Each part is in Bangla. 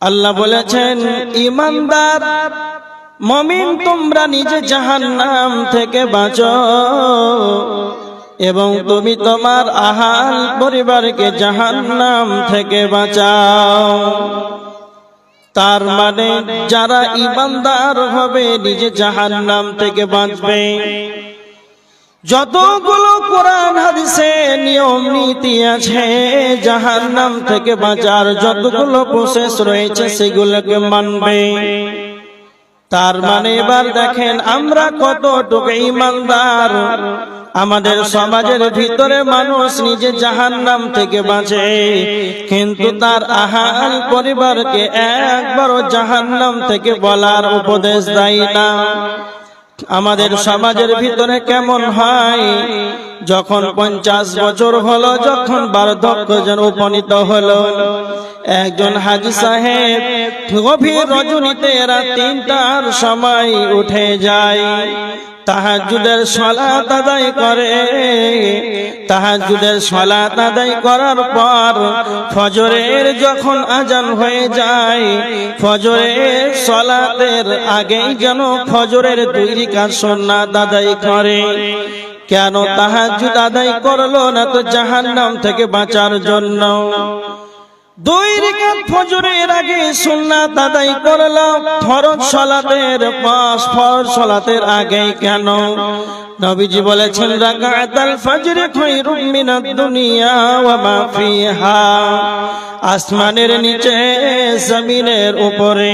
আল্লাহ বলেছেন, ইমানদার, মমিন, তোমরা নিজে জাহান্নাম থেকে বাঁচো এবং তুমি তোমার আহাল পরিবারকে জাহান্নাম থেকে বাঁচাও। তার মানে যারা ইমানদার হবে, নিজে জাহান্নাম থেকে বাঁচবে। যতগুলো কোরআন, হাদিসে নিয়ম, নীতি আছে, জাহান্নাম থেকে বাঁচার যতগুলো প্রসেস রয়েছে, সেগুলোকে মানবে। তার মানে এবার দেখেন, আমরা কত কতটুকু ইমানদার? আমাদের সমাজের ভিতরে মানুষ নিজে জাহান্নাম থেকে বাঁচে, কিন্তু তার আহাল পরিবারকে একবারও জাহান্নাম থেকে বলার উপদেশ দেয় না। আমাদের সমাজের ভিতরে কেমন হয়? যখন পঞ্চাশ বছর হলো যখন বার্ধক্য যেন উপনীত হলো। একজন হাজি সাহেব গভীর রজনীতে এরা তিনটার সময় উঠে যায়। তাহাজুদের সলাত আদায় করে। তাহাজুদের সলাত আদায় করার পর ফজরের যখন আজান হয়ে যায়, ফজরের সলাতের আগেই যেন ফজরের দুই রিকাত সুন্নাত আদায় করে। কেন তাহাজুদ আদায় করল না তো জাহান্নাম থেকে বাঁচার জন্য? দুই রিকাত ফজরের আগে সুন্নাত আদায় করলাম। ফরজ সালাতের পাঁচ ফরজ সালাতের আগে কেন? নবীজি বলেছেন, রাকাতাল ফজর খায়রুম মিনাদ দুনিয়া ওয়া মা ফিহা। আসমানের নিচে, জমিনের উপরে।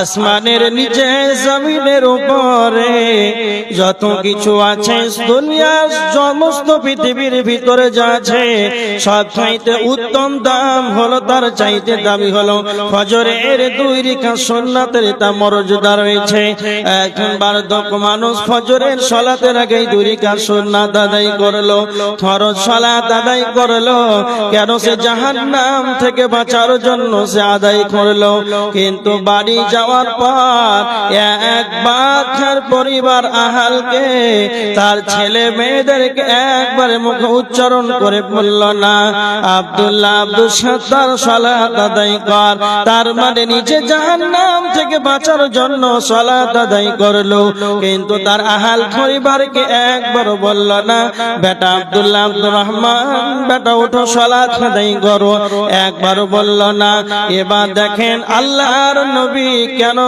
আসমানের নিচে, জমিনের উপরে। যত কিছু আছে দুনিয়ার সমস্ত পৃথিবীর ভিতরে যা আছে, সব চাইতে উত্তম দাম হলো, তার চাইতে দামি হলো। ফজরের দুই রেখা সোনাতের তা মর্যাদা রয়েছে। এখন বার্ধক মানুষ ফজরের সলাতের আগে দুই রেখা সোনাত দাদাই করল, ফরজ সলা দাদাই করল। কেন সে জাহান্নাম থেকে বাঁচার জন্য সে আদায় করল। কিন্তু বাড়ি যাওয়ার পর একবার তার পরিবার আহালকে, তার ছেলে মেয়েদেরকে একবারে মুখে উচ্চারণ করে বলল, না, আব্দুল্লাহ আব্দুল সত্তার সালাত আদায় কর। তার মানে নিচে জাহান্নাম থেকে বাঁচার জন্য সালাত আদায় করল। কিন্তু তার আহাল পরিবারকে একবার বলল, না, বেটা আব্দুল্লাহ আব্দুর রহমান, বেটা উঠো, সালাত আদায় করো। একবার বলল না, এবার দেখেন আল্লাহর নবী কেন?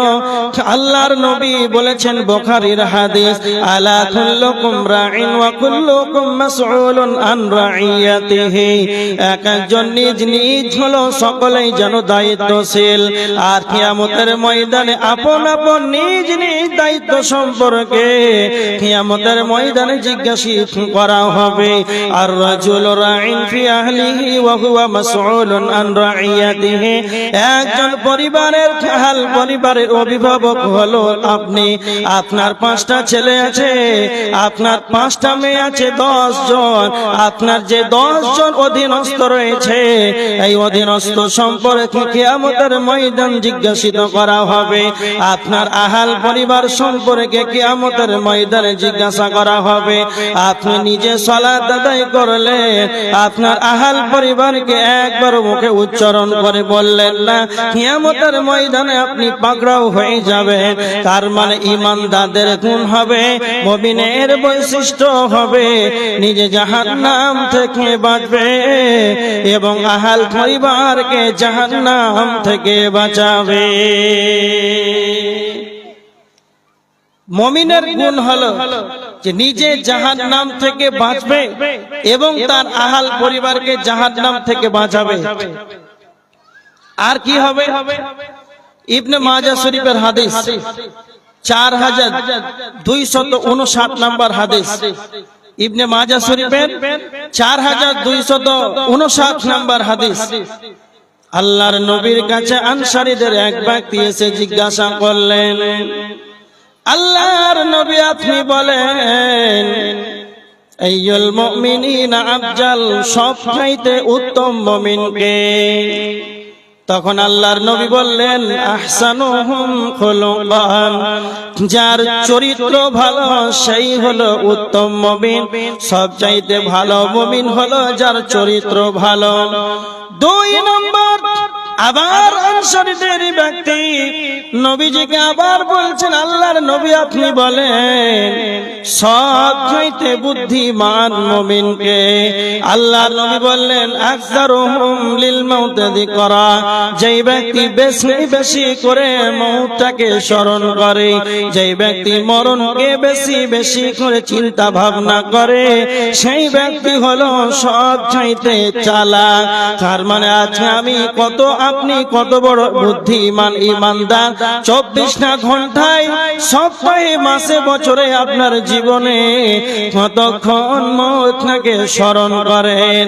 আল্লাহর নবী বলেছেন বুখারীর হাদিস, আলা কুল্লুকুম রাইন ওয়া কুল্লুকুম মাসউলুন আন রাইয়াতিহি। এক একজন নিজ নিজ হলো সকলেই যেন দায়িত্বশীল। আর কিয়ামতের ময়দানে আপন আপন নিজ নিজ দায়িত্ব সম্পর্কে কিয়ামতের ময়দানে জিজ্ঞাসিত করা হবে, আর রাজুল রাইন ফি আহলিহি ওয়া হুয়া মাসউলুন একজন পরিবারের হাল পরিবারের অভিভাবক হলো আপনি। আপনার পাঁচটা ছেলে আছে, আপনার পাঁচটা মেয়ে আছে, দশ জন। আপনার যে দশ জন অধীনস্থ রয়েছে, এই অধীনস্থ সম্পর্কে কিয়ামতের ময়দান জিজ্ঞাসিত করা হবে। আপনার আহাল পরিবার সম্পর্কে কিয়ামতের ময়দানে জিজ্ঞাসা করা হবে। আপনি নিজে সলাত আদায় করলে আপনার আহাল পরিবারকে একবার মুখে উচ্চারণ করে বললেন, না, কিয়ামতের ময়দানে আপনি পাকড়াও হয়ে যাবে। তার মানে ইমানদারদের গুণ হবে মবিনের বৈশিষ্ট্য হবে। নিজে জাহান্নাম থেকে বাঁচবে এবং আহাল পরিবারকে জাহান্নাম থেকে বাঁচাবে। মমিনের গুণ হলো যে নিজে জাহান নাম থেকে বাঁচবে এবং তার আহাল পরিবারকে জাহান নাম থেকে বাঁচাবে। আর কি হবে? ইবনে মাজা শরীফের হাদিস। চার হাজার দুইশত উনষাট নাম্বার হাদিস। ইবনে মাজা শরীফের চার হাজার দুইশত উনষাট নাম্বার হাদিস। আল্লাহর নবীর কাছে আনসারীদের এক ব্যক্তি এসে জিজ্ঞাসা করলেন আল্লাহর নবী আপনি বলেন, আইয়ুল মুমিনিনা আফজাল সব চাইতে উত্তম মুমিনকে। তখন আল্লাহর নবী বললেন, আহসানুহুম খুলুকান, যার চরিত্র ভালো, সেই হলো উত্তম মুমিন। সবচাইতে ভালো মুমিন হলো যার চরিত্র ভালো। দুই নম্বর আবার আনসারীদের ব্যক্তি নবীজিকে আবার বলছেন, আল্লাহর নবী আপনি বলেন, সব চাইতে বুদ্ধিমান মুমিনকে। আল্লাহর নবী বললেন, আকসারুহুম লিল মাউতাদি করা যেই ব্যক্তি বেশি বেশি করে মৌতটাকে স্মরণ করে, যেই ব্যক্তি মরণকে বেশি বেশি করে চিন্তা ভাবনা করে, সেই ব্যক্তি হলো সব চাইতে চালাক। তার মানে আছে আমি কত আপনি কত বড় বুদ্ধিমান ইমানদার? চব্বিশটা ঘন্টায়, সপ্তাহে, মাসে, বছরে আপনার জীবনে কতক্ষণ মৌতনাকে স্মরণ করেন?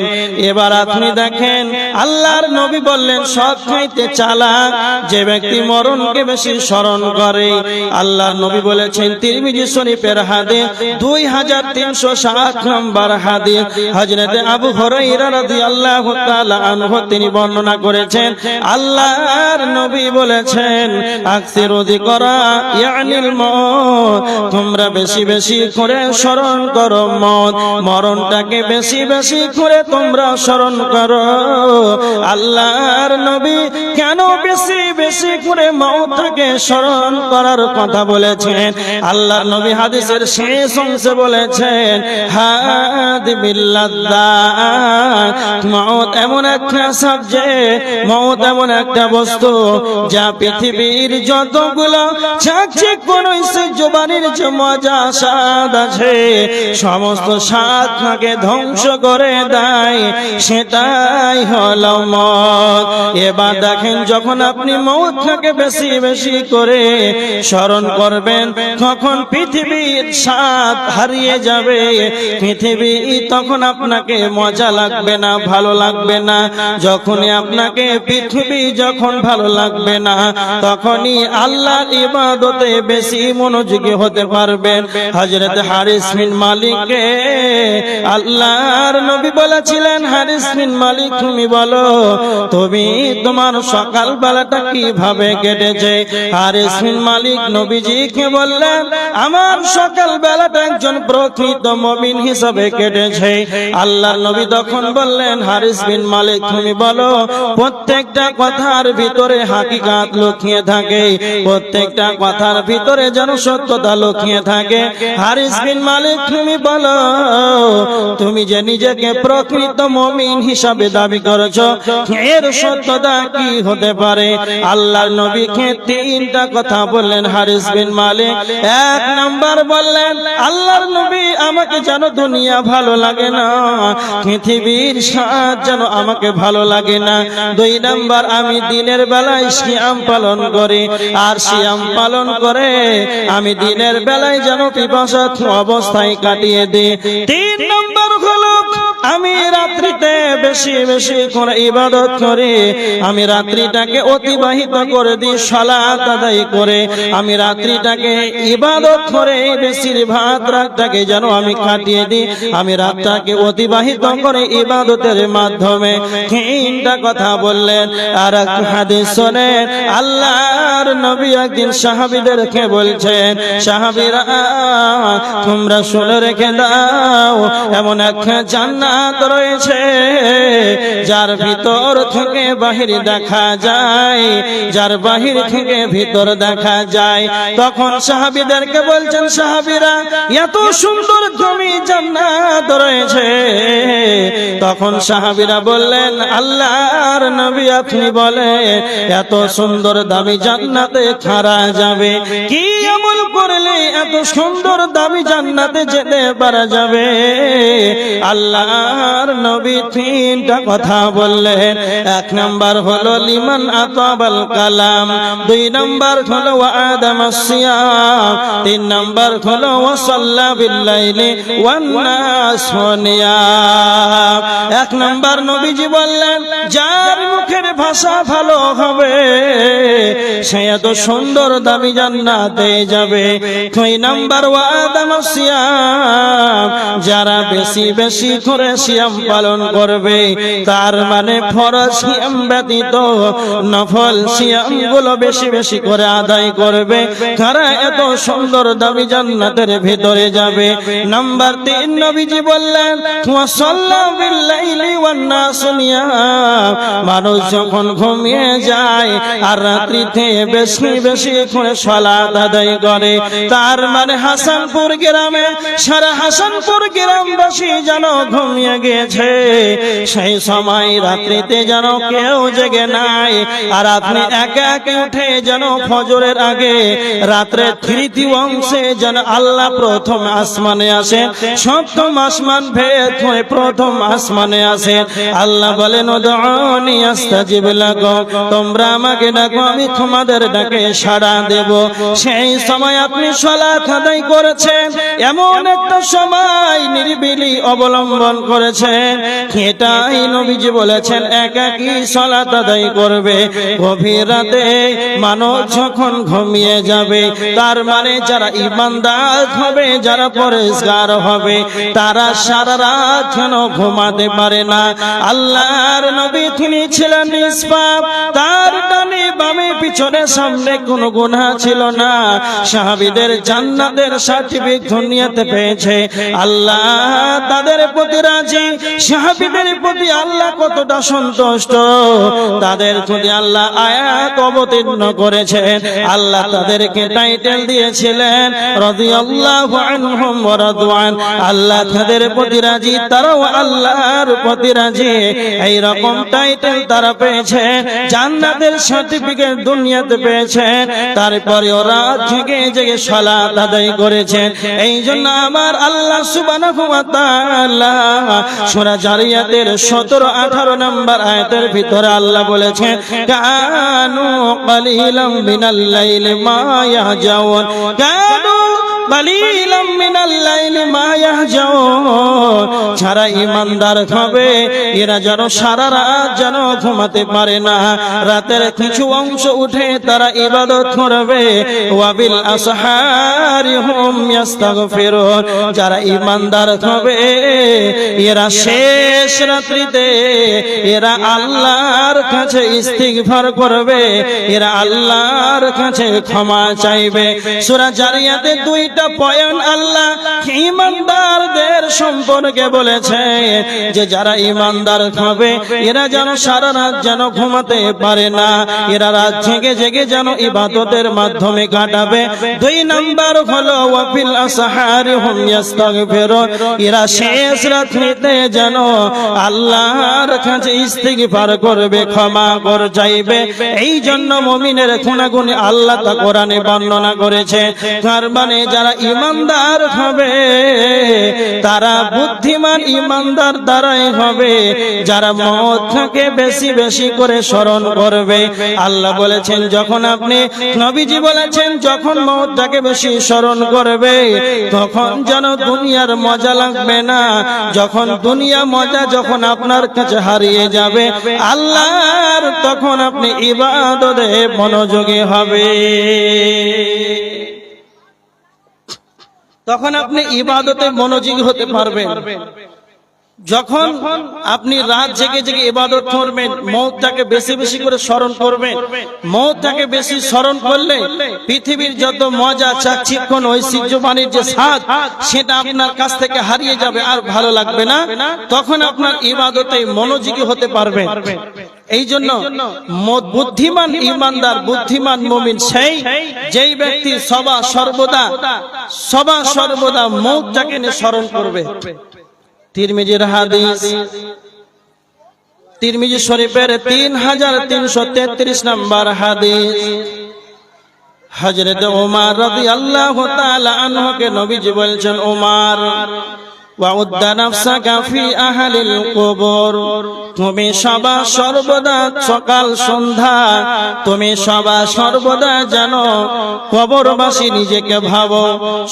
এবার আপনি দেখেন, আল্লাহর নবী বললেন সব চাইতে চালাক যে ব্যক্তি মরণকে বেশি স্মরণ করে। আল্লাহ নবী বলেছেন, তিরমিজি শরীফের হাদে দুই হাজার তিনশো সাত নম্বর হাদে হজরতে আবু হরাইরা রাদিয়াল্লাহু তাআলা আনহু তিনি বর্ণনা করেছেন আল্লাহর নবী বলেছেন, আকসিরু যিকরা ইয়ানিল মউত। তোমরা বেশি বেশি করে স্মরণ করো মত মরণটাকে বেশি বেশি করে তোমরা স্মরণ করো। আল্লাহর নবী কেন বেশি বেশি করে মৌতটাকে স্মরণ করার কথা বলেছেন? আল্লাহর নবী হাদিসের শেষ অংশে বলেছেন হাদ বিল্লাদ্দা মৌত এমন একটা সাবজেক্ট মৌত এমন একটা বস্তু যা পৃথিবীর যতগুলো চাকচিক কোন জবানির যে মজা স্বাদ আছে, সমস্ত স্বাদ তাকে ধ্বংস করে দেয়, সেটাই হলো মত এবার দেখেন, যখন আপনি মৌতটাকে বেশি বেশি করে স্মরণ করবেন, তখন পৃথিবীর স্বাদ হারিয়ে যাবে। পৃথিবী তখন আপনাকে মজা লাগবে না, ভালো লাগবে না। যখনই আপনাকে পৃথিবী যখন ভালো লাগবে না, তখনই আল্লাহর ইবাদতে বেশি মনোযোগী হতে পারবেন হজরত হারিস বিন মালিককে আল্লাহর নবী বলেছিলেন, হারিস বিন মালিক, তুমি বলো, তুমি তোমার সকাল বেলাটা কীভাবে কেটেছে? হারিস বিন মালিক নবীজিকে বললেন, আমার সকাল বেলাটা একজন প্রকৃত মমিন হিসাবে কেটেছে। আল্লাহর নবী তখন বললেন, হারিস বিন মালিক, তুমি বলো প্রত্যেকটা কথার ভিতরে হাকিকাত লুকিয়ে থাকে। প্রত্যেকটা কথার ভিতরে যেন সত্যতা লুকিয়ে থাকে। হারিস বিন মালিক, তুমি বলো, তুমি যে নিজেকে প্রকৃত মমিন হিসাবে দাবি করেছ, এর সত্যতা কি হতে পারে? আল্লাহর নবীকে তিনটা কথা বললেন হারিস বিন মালিক। এক নাম্বার বললেন, আল্লাহর নবী আমাকে যেন দুনিয়া ভালো লাগে না, পৃথিবীর সাজ যেন আমাকে ভালো লাগে না। দুই নাম্বার আমি দিনের বেলায় শিয়াম পালন করি। আর শিয়াম পালন করে আমি দিনের বেলায় যেন পিপাসা অবস্থায় কাটিয়ে দিই। তিন আমি রাত্রিতে বেশি বেশি করে ইবাদত করে। আমি রাত্রিটাকে অতিবাহিত করে দিই, সালাত আদায় করে। আমি রাত্রিটাকে ইবাদত করে বেশিরভাগ রাতটাকে যেন আমি কাটিয়ে দিই। আমি রাতটাকে অতিবাহিত করে ইবাদতের মাধ্যমে। তিনটা কথা বললেন, আর হাদিস শোনেন, আল্লাহর নবী একদিন সাহাবীদেরকে বলছেন, সাহাবীরা, তোমরা শুনে রেখে দাও, এমন এক জান্নাত রয়েছে, যার ভিতর থেকে বাহির দেখা যায়, যার বাহির থেকে ভিতর দেখা যায়। তখন সাহাবীদেরকে বলছেন, সাহাবীরা, এত সুন্দর জমি জান্নাত রয়েছে। তখন সাহাবিরা বললেন, আল্লাহর নবী আপনি বলে এত সুন্দর দামি জান্নাতে খারা যাবে। কি এত সুন্দর দামি জান্নাতে যেতে পারা যাবে। আল্লাহর নবী তিনটা কথা বললেন। এক নাম্বার হলো, লিমান আতাবাল কালাম। দুই নাম্বার হলো আদম সিয়াম। তিন নাম্বার হলো ওয়াসাল্লা বিল্লাইলি ওয়ান নাস এক নাম্বার নবীজি বললেন, যার মুখের ভাষা ভালো হবে, সে এত সুন্দর দামি জান্নাতে যাবে। দুই নাম্বার যারা বেশি বেশি করে সিয়াম পালন করবে, তার মানে ফরজ সিয়াম ব্যতীত নফল সিয়ামগুলো বেশি বেশি করে আদায় করবে তারা এত সুন্দর দামি জান্নাতের ভিতরে যাবে নাম্বার তিন নবীজি বললেন। মানুষ যখন ঘুমিয়ে যায় আর রাত্রিতে বেশি বেশি করে সলাত আদায় করে, তার মানে হাসানপুর গ্রামে সারা হাসানপুর গ্রামবাসী যেন ঘুমিয়ে গিয়েছে। সেই সময় রাত্রিতে যেন কেউ জেগে নাই আর আপনি একে একে উঠে যেন ফজরের আগে রাত্রে তৃতীয় অংশে যেন আল্লাহ প্রথম আসমানে আসে, সপ্তম আসমান ভেদ হয়ে প্রথম আসমানে আসে। আল্লাহ বলেন, উদউনি আস্তাজিব লাকুম, তোমরা আমাকে ডাকো, আমি তোমাদের ডাকে সাড়া দেব। সেই সময় আপনি সালাত এমন একটা সময় নিরিবিলি অবলম্বন নবীজি বলেছেন, একাকী আদায় করবে। গভীর রাতে যখন ঘুমিয়ে যাবে, তার মানে যারা ইমানদার হবে, যারা পরিষ্কার হবে, তারা সারা রাত যেন ঘুমাতে পারে না। আল্লাহর নবী তিনি ছিলেন নিষ্পাপ, তার ডানে পিছনে সামনে কোনো গুনাহ ছিল না। সাহাবীদের জান্নাতের সার্টিফিকেট দুনিয়াতে পেয়েছে। আল্লাহ তাদের প্রতি রাজি, সাহাবীদের প্রতি আল্লাহ কতটা সন্তুষ্ট? তাদের প্রতি আল্লাহ আয়াত অবতীর্ণ করেছেন, আল্লাহ তাদেরকে টাইটেল দিয়েছিলেন, রাদিয়াল্লাহু ওয়া রাদওয়ান। আল্লাহ তাদের প্রতি রাজি, তারাও আল্লাহর প্রতি রাজি। এই রকম টাইটেল তারা পেয়েছে। জান্নাতের সার্টিফিকেট দুনিয়াতে পেয়েছে। তারপরে ওরা থেকে জেগে সালাত আদায় করেছেন এই জন্য আমার আল্লাহ সুবহানাহু ওয়া জারিয়াতের 17 18 নম্বর আয়াতের ভিতরে আল্লাহ বলেছেন, কানু কালিলাম মিনাল লাইলি মা কানু মিনাল লাইলি মা ইয়াহজাউন। যারা ইমানদার হবে। এরা যেন সারা রাত যেন ঘুমাতে পারে না। রাতের কিছু অংশ উঠে তারা ইবাদত করবে। ওয়াবিল আসহারি হুম ইয়াস্তাগফিরুন। যারা ইমানদার হবে, এরা শেষ রাত্রিতে এরা আল্লাহর কাছে ইস্তিগফার করবে। এরা আল্লাহর কাছে ক্ষমা চাইবে। সূরা জারিয়াতে দুইটা পয়েন্ট আল্লাহ ইমানদারদের সম্পর্কে বলেছে যে যারা ইমানদার হবে, এরা যেন সারা রাত যেন ঘুমাতে পারে না, এরা রাত জেগে জেগে যেন ইবাদতের মাধ্যমে কাটাবে। দুই নাম্বার হলো, ওয়াফিল আসহারি হুম ইয়াস্তাগফিরুন এরা শেষ রাত্রিতে যেন আল্লাহর কাছে ইস্তিগফার করবে, ক্ষমা কর চাইবে। এই জন্য মুমিনের গুণাগুণ আল্লাহ তা কোরআনে বর্ণনা করেছে। তার মানে যারা ইমানদার হবে, তারা বুদ্ধিমান ইমানদার দ্বারাই হবে। যারা মতটাকে বেশি বেশি করে স্মরণ করবে। আল্লাহ বলেছেন, যখন আপনি নবীজি বলেছেন, যখন মতটাকে বেশি স্মরণ করবে, তখন যেন দুনিয়ার মজা লাগবে না। যখন দুনিয়া মজা যখন আপনার কাছে হারিয়ে যাবে, আল্লাহর তখন আপনি ইবাদতে মনোযোগী হবে। তখন আপনি ইবাদতে মনোযোগী হতে পারবেন। যখন আপনি রাত জেগে জেগে ইবাদত করবেন মৌতটাকে বেশি বেশি করে স্মরণ করবেন। মৌতটাকে বেশি স্মরণ করলে পৃথিবীর যত মজা চাকচিক্ষণ ঐশ্বর্যবাণীর যে স্বাদ সেটা আপনার কাছ থেকে হারিয়ে যাবে আর ভালো লাগবে না। তখন আপনার ইবাদতে মনোযোগী হতে পারবেন। এই জন্য বুদ্ধিমান ইমানদার বুদ্ধিমান মুমিন সেই যেই ব্যক্তি সবা সর্বদা সবা সর্বদা মৌতটাকে নিয়ে স্মরণ করবে। তিরমিজির হাদিস। তিরমিজি শরীফের তিন হাজার তিনশো তেত্রিশ নম্বর হাদিস। হজরত ওমার রবি আল্লাহ আনহকে নবীজি বলছেন ওমার তুমি সবা সর্বদা সকাল সন্ধ্যা, তুমি সবা সর্বদা জানো কবরবাসী নিজেকে ভাবো।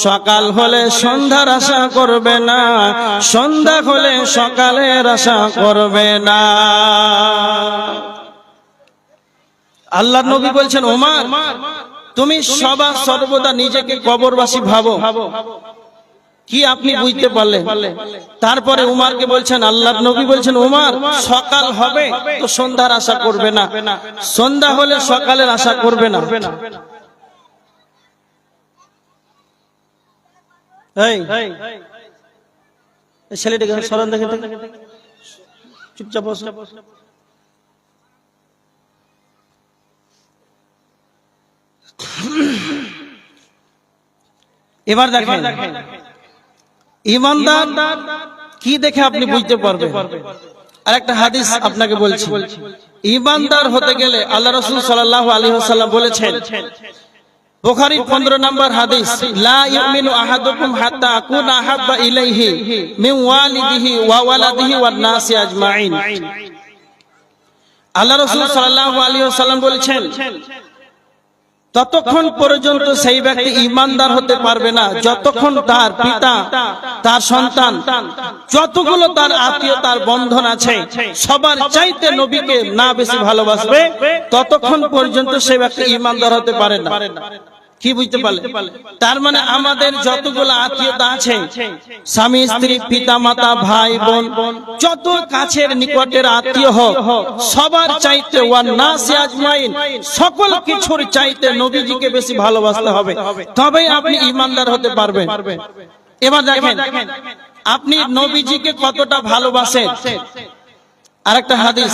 সকাল হলে সন্ধ্যার আশা করবে না, সন্ধ্যা হলে সকালের আশা করবে না। আল্লাহ নবী বলছেন ওমা তুমি সবা সর্বদা নিজেকে কবরবাসী ভাবো ভাবো। কি আপনি বুঝতে পারলেন? তারপরে উমারকে বলছেন আল্লাহ নবী বলছেন, উমার, সকাল হবে তো সন্ধ্যার আশা করবে না। সন্ধ্যা হলে সকালের আশা করবে না। এবার দেখেন ইমানদার কি দেখে আপনি বুঝতে পারবেন? আর একটা হাদিস আপনাকে বলছি। ইমানদার হতে গেলে আল্লাহ রসুল সাল্লাহ আলী সাল্লাম বলেছেন বুখারী 15 নম্বর হাদিস লা ইউমিনু আহাদুকুম হাত্তা আকুনা আহাব্বা ইলাইহি মিন ওয়ালিদিহি ওয়া ওয়ালাদিহি ওয়ান নাসি আজমাইন। আল্লাহ রাসূল সাল্লাল্লাহু আলাইহি ওয়াসাল্লাম বলেছেন ততক্ষণ পর্যন্ত সেই ব্যক্তি ইমানদার হতে পারবে না। যতক্ষণ তার পিতা, তার সন্তান, যতগুলো তার আত্মীয়, তার বন্ধন আছে, সবার চাইতে নবীকে না বেশি ভালোবাসবে, ততক্ষণ পর্যন্ত সেই ব্যক্তি ইমানদার হতে পারে না। কি বুঝতে পারলে? তার মানে আমাদের যতগুলো আত্মীয়তা আছে স্বামী স্ত্রী পিতা মাতা ভাই বোন যত কাছের নিকটের আত্মীয় হোক সবার চাইতে ওয়ান নাসি আজমাইন সকল কিছুর চাইতে নবীজিকে বেশি ভালোবাসতে হবে। তবেই আপনি ইমানদার হতে পারবেন। এবার দেখেন আপনি নবীজিকে কতটা ভালোবাসেন? আর আরেকটা হাদিস।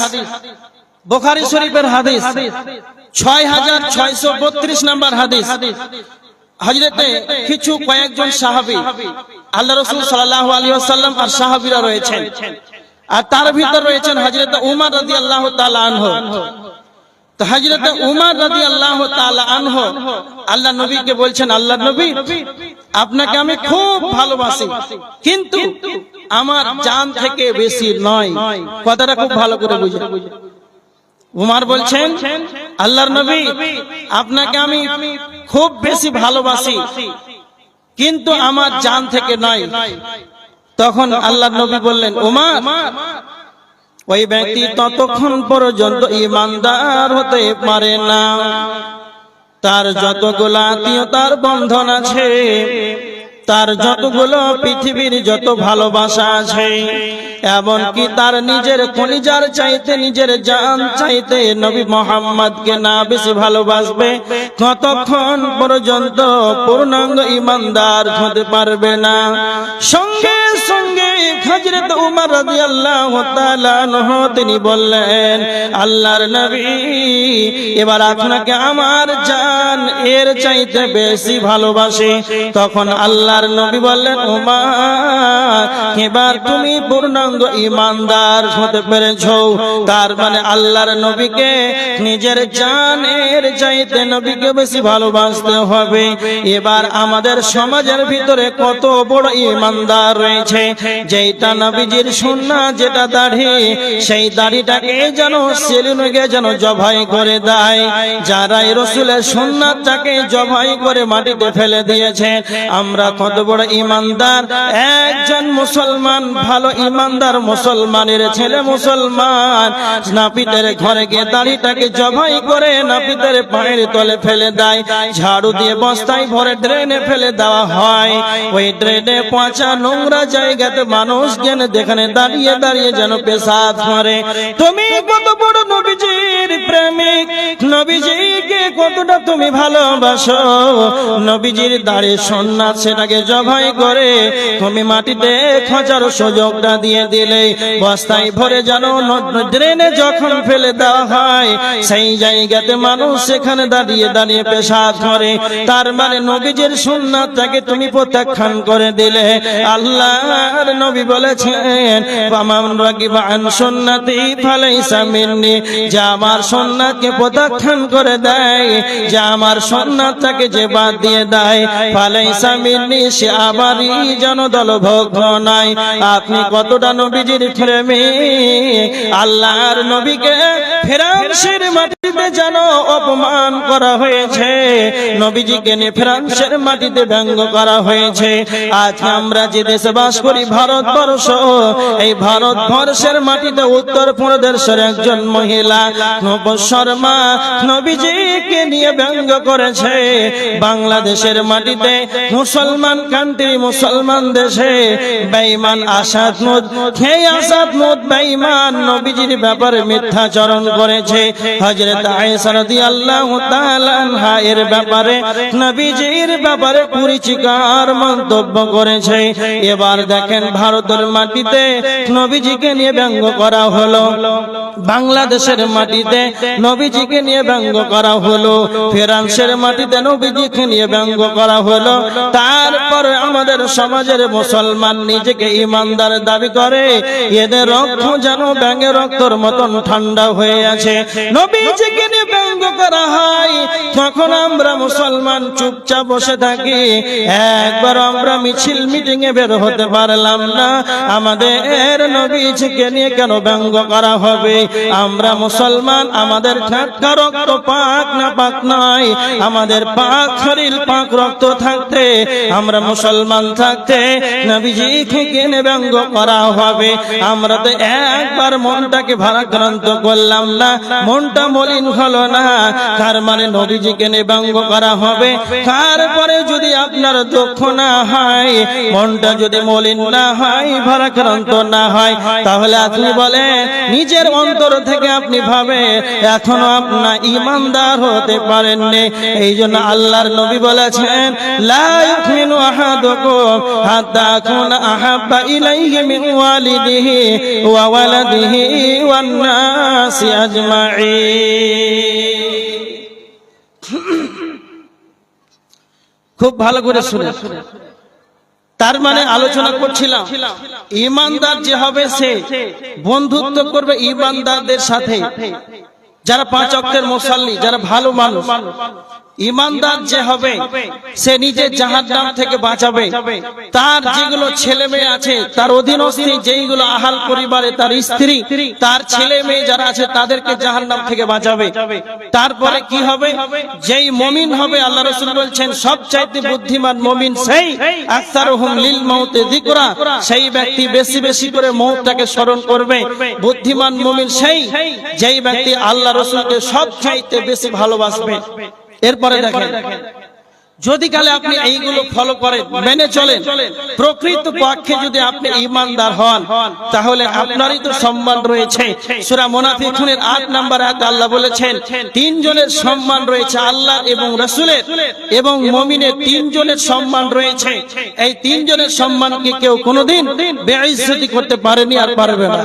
বোখারি শরীফের হাদিস ছয় হাজার ছয়শো বত্রিশ নম্বর হাদিস। হজরতে কিছু কয়েকজন সাহাবি, আল্লাহ রসুল সাল্লাহ আলী আসাল্লাম আর সাহাবিরা রয়েছেন। আর তার ভিতর রয়েছেন হজরত উমার রাজি আল্লাহ আনহ। তো উমার রাজি আল্লাহ আনহ, আল্লাহ নবীকে বলছেন, আল্লাহ নবী, আপনাকে আমি খুব ভালোবাসি, কিন্তু আমার জান থেকে বেশি নয়। কথাটা খুব ভালো করে বুঝে উমার বলছেন, আল্লাহর নবী, আপনাকে আমি খুব বেশি ভালোবাসি, কিন্তু আমার জান থেকে নয়। তখন আল্লাহর নবী বললেন, উমার, ওই ব্যক্তি ততক্ষণ পর্যন্ত ইমানদার হতে পারে না। তার যতগুলো আত্মীয়তার বন্ধন আছে তার যতগুলো পৃথিবীর যত ভালোবাসা আছে, এমনকি তার নিজের কলিজার চাইতে, নিজের জান চাইতে নবী মোহাম্মদকে না বেশি ভালোবাসবে কতক্ষণ পর্যন্ত পূর্ণাঙ্গ ইমানদার হতে পারবে না। সঙ্গে সঙ্গে উমর তিনি বললেন, আল্লাহর নবী, এবার আপনাকে আমার জান এর চাইতে বেশি ভালোবাসে। তখন আল্লাহর নবী বললেন, উমার, এবার তুমি পূর্ণাঙ্গ ইমানদার হতে পেরেছ। তার মানে আল্লাহর নবীকে নিজের জানের চাইতে নবীকে বেশি ভালোবাসতে হবে। এবার আমাদের সমাজের ভিতরে কত বড় ইমানদার রয়েছে যেটা নবীজির সুন্না যেটা দাড়ি, সেই দাড়িটাকে যেন সেলুনকে যেন জবাই করে দেয়। যারা এই রসুলের সুন্নাতটাকে জবাই করে মাটিতে ফেলে দিয়েছে, আমরা কত বড় ইমানদার। একজন মুসলমান, ভালো ইমানদার মুসলমানের ছেলে মুসলমান, নাপিতের ঘরে গিয়ে দাড়িটাকে জবাই করে নাপিতের পায়ের তলে ফেলে দেয়। ঝাড়ু দিয়ে বস্তায় ভরে ড্রেনে ফেলে দেওয়া হয়। ওই ড্রেনে পচা নোংরা জায়গাতে মানুষ যেন যেখানে দাঁড়িয়ে দাঁড়িয়ে যেন পেশাব মারে তুমি কত বড় নবীজির প্রেমিক। নবীজিকে কতটা তুমি ভালোবাসো? নবীজির দাঁড়িয়ে সন্ন্যাস সেটাকে জবাই করে তুমি মাটিতে খোঁজার সুযোগটা দিয়ে দিলে। বস্তায় ভরে জানো ড্রেনে যখন ফেলে দেওয়া হয়। সেই জায়গাতে মানুষ সেখানে দাঁড়িয়ে দাঁড়িয়ে পেশাব করে। তার মানে নবীজির সুন্নাতটাকে তুমি প্রত্যাখ্যান করে দিলে। আল্লাহর নবী বলেছেন রাগিবা আন ফালাইসা মিন্নি। যা আমার সুন্নাতকে প্রত্যাখ্যান করে দেয়, যে আমার সুন্নাতটাকে যে বাদ দিয়ে দেয়। ফালে সামিনি সে আবারই যেন ভগব নাই আপনি কতটা নবীজির প্রেমে? আল্লাহর নবীকে ফেরার মাটিতে মাটিতে যেন অপমান করা হয়েছে। নবীজিকে ফ্রান্সের মাটিতে ব্যঙ্গ করা হয়েছে। আজ আমরা যে দেশে বাস করি, ভারতবর্ষ, এই ভারতবর্ষের মাটিতে উত্তর প্রদেশের একজন মহিলা নব শর্মা নবীজিকে নিয়ে ব্যঙ্গ করেছে। বাংলাদেশের মাটিতে মুসলমান কান্ট্রি মুসলমান দেশে বেঈমান আসাদ মুদ খেয়ে আসাদ মুদ বেঈমান নবীজির ব্যাপারে মিথ্যাচরণ করেছে। হযরত এবার দেখেন ভারতের মাটিতে নবীজিকে নিয়ে ব্যঙ্গ করা হলো। বাংলাদেশের মাটিতে নবীজিকে নিয়ে ব্যঙ্গ করা হলো। ফ্রান্সের মাটিতে নবীজিকে নিয়ে ব্যঙ্গ করা হলো। তারপরে আমাদের সমাজের মুসলমান নিজেকে ইমানদার দাবি করে, এদের রক্ত যেন ব্যাঙের রক্তর মতন ঠান্ডা হয়ে আছে। নবীজিকে নিয়ে ব্যঙ্গ করা হয়। তখন আমরা মুসলমান চুপচাপ বসে থাকি। একবার আমরা মিছিল মিটিং এ বের হতে পারলাম না। আমাদের নবীজিকে নিয়ে কেন ব্যঙ্গ করা হবে? আমরা মুসলমান, আমাদের রক্ত পাক না পাক নয়। আমাদের পাক শরীর, পাক রক্ত থাকতে। আমরা মুসলমান থাকতে নবীজিকে কেনে ব্যঙ্গ করা হবে? আমরা তো একবার মনটাকে ভারাক্রান্ত করলাম না। মনটা মলিন হলো না। তার মানে নবীজিকে নিয়ে ব্যঙ্গ করা হবে। তারপরে যদি আপনার দুঃখ না হয়, মনটা যদি মলিন না হয়, ভারাক্রান্ত না হয়, তাহলে আপনি বলেন, নিজের অন্তর থেকে আপনি ভাবে এখনও আপনার ইমানদার হতে পারেননি। এই জন্য আল্লাহর নবী বলেছেন, লা ইউমিনু আহাদুকুম হাত্তা আকুনা আহাব্বা ইলাইহি মিন ওয়ালিদিহি ওয়া ওয়ালাদিহি ওয়ান নাসি আজমাইন খুব ভালো করে শুনে। তার মানে আলোচনা করছিলাম, ইমানদার যে হবে সে বন্ধুত্ব করবে ইমানদারদের সাথে। যারা পাঁচ অক্টের মুসাল্লি, যারা ভালো মানুষ ইমানদার যে হবে সে নিজে জাহাজ নাম থেকে বাঁচাবে। তার যেগুলো ছেলে মেয়ে আছে তার অধীনস্থী যেইগুলো আহাল পরিবারে তার স্ত্রী তার ছেলে মেয়ে যারা আছে তাদেরকে জাহান নাম থেকে বাঁচাবে। তারপরে কি হবে? যেই মমিন হবে আল্লাহ রসুল বলছেন সব চাইতে বুদ্ধিমান মমিন সেই। আক্তার লিল মৌতে দিকরা সেই ব্যক্তি বেশি বেশি করে মৌতটাকে স্মরণ করবে। বুদ্ধিমান মমিন সেই। যেই ব্যক্তি আল্লাহ রসুলকে সব চাইতে বেশি ভালোবাসবে এরপরে দেখেন যদি কালে আপনি এইগুলো ফলো করেন মেনে চলেন। প্রকৃত পক্ষে যদি আপনি ইমানদার হন তাহলে আপনারই তো সম্মান রয়েছে। সূরা মুনাফিকুনের 8 নাম্বার আয়াত আল্লাহ বলেছেন তিনজনের সম্মান রয়েছে আল্লাহ এবং রাসূলের। এবং মুমিনের তিনজনের সম্মান রয়েছে। এই তিনজনের সম্মানকে কেউ কোনোদিন বেইজ্জতি করতে পারেনি আর পারবে না।